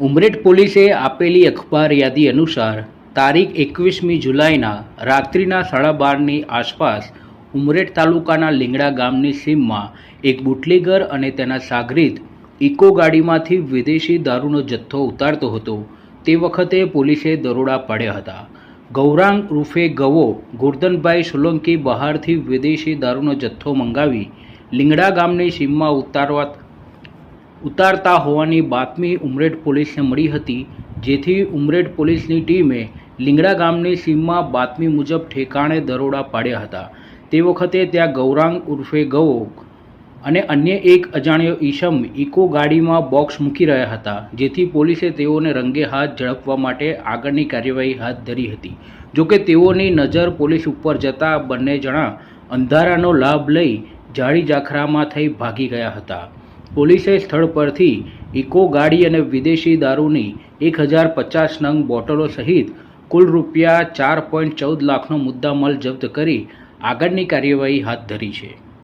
ઉમરેઠ પોલીસે આપેલી અખબાર યાદી અનુસાર તારીખ એકવીસમી જુલાઈના રાત્રિના સાડા બારની આસપાસ ઉમરેઠ તાલુકાના લીંગડા ગામની સીમમાં એક બુટલીગર અને તેના સાગરીત ઇકો ગાડીમાંથી વિદેશી દારૂનો જથ્થો ઉતારતો હતો. તે વખતે પોલીસે દરોડા પાડ્યા હતા. ગૌરાંગ રૂફે ગવો ગોરધનભાઈ સોલંકી બહારથી વિદેશી દારૂનો જથ્થો મંગાવી લીંગડા ગામની સીમમાં ઉતારવા ઉતારતા હોવાની બાતમી ઉમરેઠ પોલીસને મળી હતી, જેથી ઉમરેઠ પોલીસની ટીમે લીંગડા ગામની સીમમાં બાતમી મુજબ ઠેકાણે દરોડા પાડ્યા હતા. તે વખતે ત્યાં ગૌરાંગ ઉર્ફે ગવો અને અન્ય એક અજાણ્યો ઈશમ ઇકો ગાડીમાં બોક્સ મૂકી રહ્યા હતા, જેથી પોલીસે તેઓને રંગે હાથ ઝડપવા માટે આગળની કાર્યવાહી હાથ ધરી હતી. જોકે તેઓની નજર પોલીસ ઉપર જતા બંને જણા અંધારાનો લાભ લઈ જાળી જાખરામાં થઈ ભાગી ગયા હતા. પોલીસે સ્થળ પરથી ઇકો ગાડી અને વિદેશી દારૂની એક હજાર પચાસ નંગ બોટલો સહિત કુલ રૂપિયા ચાર પોઈન્ટ ચૌદ લાખનો મુદ્દામાલ જપ્ત કરી આગળની કાર્યવાહી હાથ ધરી છે.